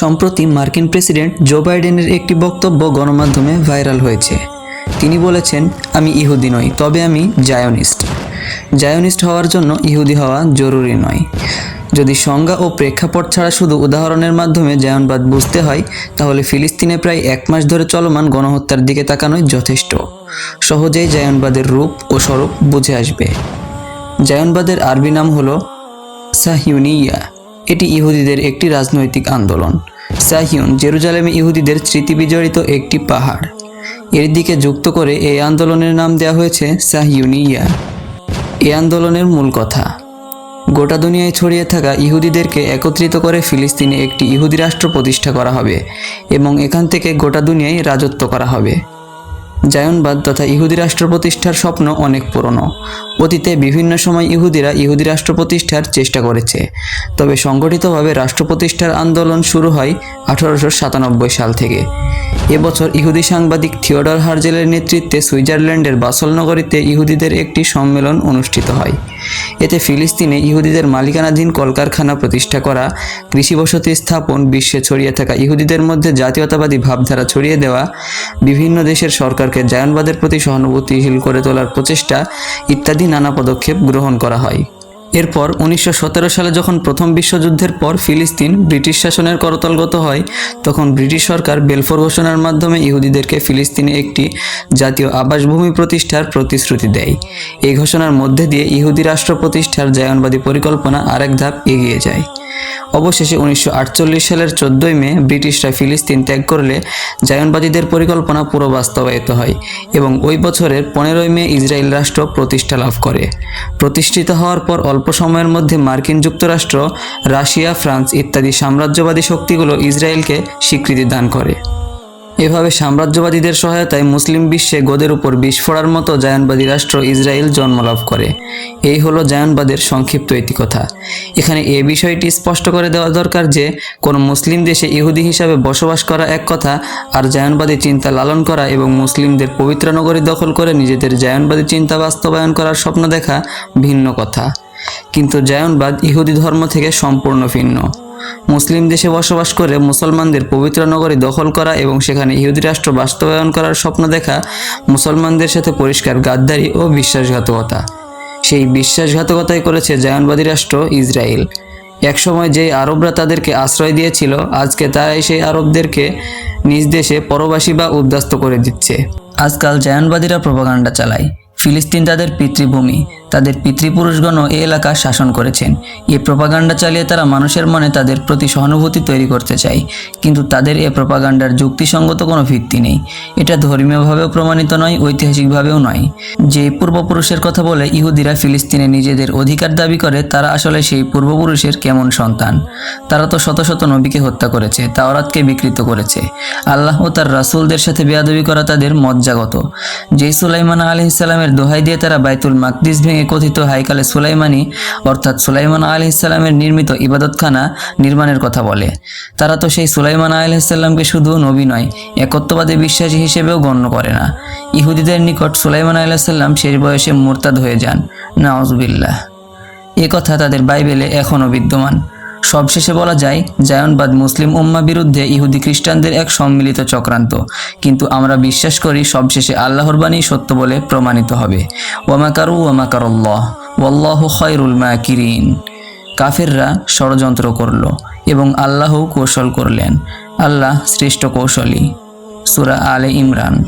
সম্প্রতি মার্কিন president Joe বাইডেনের একটি বক্তব্য গণমাধ্যমে ভাইরাল হয়েছে। তিনি বলেছেন, আমি ইহুদি নই, তবে আমি জায়োনিস্ট। জায়োনিস্ট হওয়ার জন্য ইহুদি হওয়া জরুরি নয়। যদি সংজ্ঞা ও প্রেক্ষাপট ছাড়া শুধু উদাহরণের মাধ্যমে জায়নবাদ বুঝতে হয়, তাহলে ফিলিস্তিনে প্রায় এক মাস ধরে চলমান গণহত্যার দিকে তাকানোই যথেষ্ট। সহজেই জায়নবাদের রূপ ও স্বরূপ বুঝে আসবে। জায়নবাদের আরবি নাম হলো সাহিউনিয়া। এটি ইহুদিদের একটি রাজনৈতিক আন্দোলন। সাহিউন, জেরুজালেমে ইহুদিদের স্মৃতি বিজড়িত একটি পাহাড়। এর দিকে যুক্ত করে এই আন্দোলনের নাম দেওয়া হয়েছে সাহিউনিয়া। এই আন্দোলনের মূল কথা। গোটা দুনিয়ায় ছড়িয়ে থাকা ইহুদিদেরকে একত্রিত করে ফিলিস্তিনে একটি ইহুদি রাষ্ট্র প্রতিষ্ঠা করা হবে এবং এখান থেকে গোটা দুনিয়ায় রাজত্ব করা হবে। জায়নবাদ তথা ইহুদি রাষ্ট্র প্রতিষ্ঠার স্বপ্ন অনেক পুরনো। অতীতে বিভিন্ন সময় ইহুদিরা ইহুদি রাষ্ট্র প্রতিষ্ঠার চেষ্টা করেছে। তবে সংগঠিতভাবে রাষ্ট্র প্রতিষ্ঠার আন্দোলন শুরু হয় আঠারোশো সাতানব্বই সাল থেকে। এবছর ইহুদি সাংবাদিক থিওডর হার্জেলের নেতৃত্বে সুইজারল্যান্ডের বাসল নগরীতে ইহুদিদের একটি সম্মেলন অনুষ্ঠিত হয়। এতে ফিলিস্তিনে ইহুদিদের মালিকানাধীন কলকারখানা প্রতিষ্ঠা করা কৃষি বসতি স্থাপন, বিশ্বে ছড়িয়ে থাকা ইহুদিদের মধ্যে জাতীয়তাবাদী ভাবধারা ছড়িয়ে দেওয়া, বিভিন্ন দেশের সরকারকে জায়নবাদের প্রতি সহানুভূতিশীল করে তোলার প্রচেষ্টা ইত্যাদি নানা পদক্ষেপ গ্রহণ করা হয়। এরপর উনিশশো সতেরো সালে যখন প্রথম বিশ্বযুদ্ধের পর ফিলিস্তিন ব্রিটিশ শাসনের করতলগত হয়, তখন ব্রিটিশ সরকার বেলফোর ঘোষণার মাধ্যমে ইহুদিদেরকে ফিলিস্তিনে একটি জাতীয় আবাসভূমি প্রতিষ্ঠার প্রতিশ্রুতি দেয়। এই ঘোষণার মধ্যে দিয়ে ইহুদি রাষ্ট্র প্রতিষ্ঠার জায়নবাদী পরিকল্পনা আরেক ধাপ এগিয়ে যায়। অবশেষে উনিশশো আটচল্লিশ সালের চোদ্দই মে ব্রিটিশরা ফিলিস্তিন ত্যাগ করলে জায়নবাদীদের পরিকল্পনা পুরো বাস্তবায়িত হয় এবং ওই বছরের পনেরোই মে ইসরায়েল রাষ্ট্র প্রতিষ্ঠা লাভ করে। প্রতিষ্ঠিত হওয়ার পর অল্প সময়ের মধ্যে মার্কিন যুক্তরাষ্ট্র, রাশিয়া, ফ্রান্স ইত্যাদি সাম্রাজ্যবাদী শক্তিগুলো ইসরায়েলকে স্বীকৃতি দান করে। এভাবে সাম্রাজ্যবাদীদের সহায়তায় মুসলিম বিশ্বে গোদের উপর বিষ ফোড়ার মতো জায়ানবাদী রাষ্ট্র ইসরায়েল জন্মলাভ করে। এই হলো জায়ানবাদের সংক্ষিপ্ত ইতিকথা এখানে এ বিষয়টি স্পষ্ট করে দেওয়া দরকার যে, কোনো মুসলিম দেশে ইহুদি হিসাবে বসবাস করা এক কথা আর জায়ানবাদী চিন্তা লালন করা এবং মুসলিমদের পবিত্র নগরী দখল করে নিজেদের জায়ানবাদী চিন্তা বাস্তবায়ন করার স্বপ্ন দেখা ভিন্ন কথা। কিন্তু জায়নবাদ ইহুদি ধর্ম থেকে সম্পূর্ণ ভিন্ন। মুসলিম দেশে বসবাস করে মুসলমানদের পবিত্র নগরী দখল করা এবং সেখানে ইহুদি রাষ্ট্র বাস্তবায়ন করার স্বপ্ন দেখা মুসলমানদের সাথে পরিষ্কার গাদ্দারি ও বিশ্বাসঘাতকতা। সেই বিশ্বাসঘাতকতাই করেছে জায়নবাদী রাষ্ট্র ইসরায়েল। একসময় যে আরবরা তাদেরকে আশ্রয় দিয়েছিল, আজকে তারাই সেই আরবদেরকে নিজ দেশে পরবাসী বা উদ্বাস্ত করে দিচ্ছে। আজকাল জায়নবাদীরা প্রপাগান্ডা চালায়। ফিলিস্তিন তাদের পিতৃভূমি। তাদের পিতৃপুরুষগণও এই এলাকা শাসন করেছেন। এ প্রপাগান্ডা চালিয়ে তারা মানুষের মনে তাদের প্রতি সহানুভূতি তৈরি করতে চায়, কিন্তু তাদের এ প্রপাগান্ডার যুক্তিসঙ্গত কোনো ভিত্তি নেই। এটা ধর্মীয়ভাবেও প্রমাণিত নয়, ঐতিহাসিকভাবেও নয়। যে পূর্বপুরুষের কথা বলে ইহুদিরা ফিলিস্তিনে নিজেদের অধিকার দাবি করে, তারা আসলে সেই পূর্বপুরুষের কেমন সন্তান? তারা তো শত শত নবীকে হত্যা করেছে, তাওরাতকে বিকৃত করেছে। আল্লাহ ও তার রাসূলদের সাথে বেয়াদবি করা তাদের মজ্জাগত। যেই সুলাইমান আলি ইসলামের দোহাই দিয়ে তারা বাইতুল মাকদিস ভেঙে কথিত হাইকালে সুলাইমানি অর্থাৎ সুলাইমান আলি ইসলামের নির্মিত ইবাদতখানা নির্মাণের কথা বলে। তারা তো সেই সুলাইমান আলি ইসলামকে শুধু নবী নয়, একত্ববাদী বিশ্বাসী হিসেবেও গণ্য করে না। ইহুদিদের নিকট সুলাইমান আলাইসাল্লাম শেষ বয়সে মোরতাদ হয়ে যান। নাওজবিল্লাহ এ কথা তাদের বাইবেলে এখনও বিদ্যমান। সবশেষে বলা যায়, জায়নবাদ মুসলিম উম্মা বিরুদ্ধে ইহুদি খ্রিস্টানদের এক সম্মিলিত চক্রান্ত। কিন্তু আমরা বিশ্বাস করি, সবশেষে আল্লাহর বাণী সত্য বলে প্রমাণিত হবে। ওয়ামাকারু ওয়ামাকারল্লাহ ওয়াল্লাহ খয়রুল মাকিরিন। কাফেররা ষড়যন্ত্র করল এবং আল্লাহ কৌশল করলেন। আল্লাহ শ্রেষ্ঠ কৌশলী। সুরা আলে ইমরান।